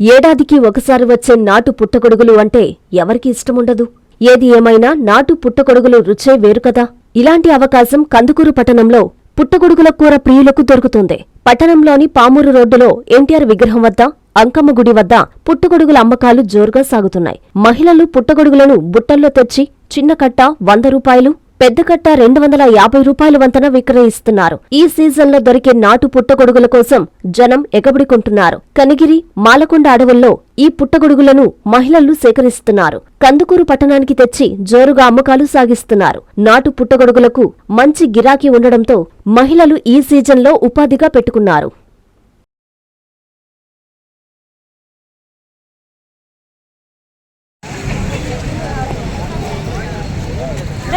ఏడాదికి ఒకసారి వచ్చే నాటు పుట్టగొడుగులు అంటే ఎవరికి ఇష్టముండదు? ఏది ఏమైనా నాటు పుట్టగొడుగులు రుచే వేరు కదా. ఇలాంటి అవకాశం కందుకూరు పట్టణంలో పుట్టగొడుగుల కూర ప్రియులకు దొరుకుతుంది. పట్టణంలోని పామూరు రోడ్డులో ఎన్టీఆర్ విగ్రహం వద్ద అంకమ్మ గుడి వద్ద పుట్టగొడుగుల అమ్మకాలు జోరుగా సాగుతున్నాయి. మహిళలు పుట్టగొడుగులను బుట్టల్లో తెచ్చి చిన్న కట్ట వంద రూపాయలు పెద్ద కట్ట రెండు వందల యాభై రూపాయల వంతన విక్రయిస్తున్నారు. ఈ సీజన్లో దొరికే నాటు పుట్టగొడుగుల కోసం జనం ఎగబడికుంటున్నారు. కనిగిరి మాలకొండ అడవుల్లో ఈ పుట్టగొడుగులను మహిళలు సేకరిస్తున్నారు. కందుకూరు పట్టణానికి తెచ్చి జోరుగా అమ్మకాలు సాగిస్తున్నారు. నాటు పుట్టగొడుగులకు మంచి గిరాకీ ఉండడంతో మహిళలు ఈ సీజన్లో ఉపాధిగా పెట్టుకున్నారు.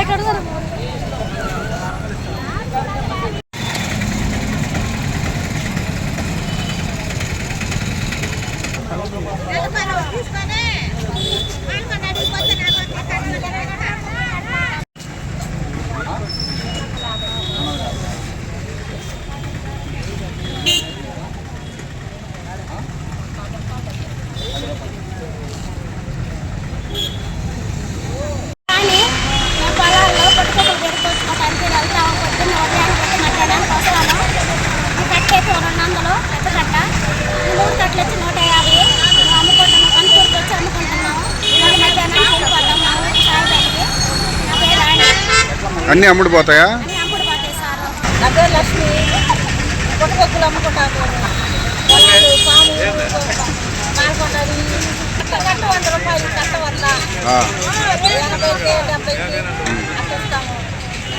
ఎక్కడ అనుకుని అడిగిపోతే పెద్ద కట్ట మూడు కట్టలు అన్నీ అమ్ముడుపోతాయా అని అమ్ముడు పోతాయి సారు. నా పేరు లక్ష్మి పాము పాల్గొన్నది కట్ట వంద రూపాయలు కట్ట వల్ల ఎనభైకి డెబ్బైకి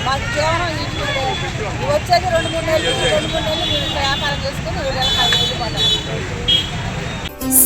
మాకు వచ్చేది రెండు మూడు నెలలు రెండు మూడు నెలలు మేము ఇక్కడ వ్యాపారం చేసుకుని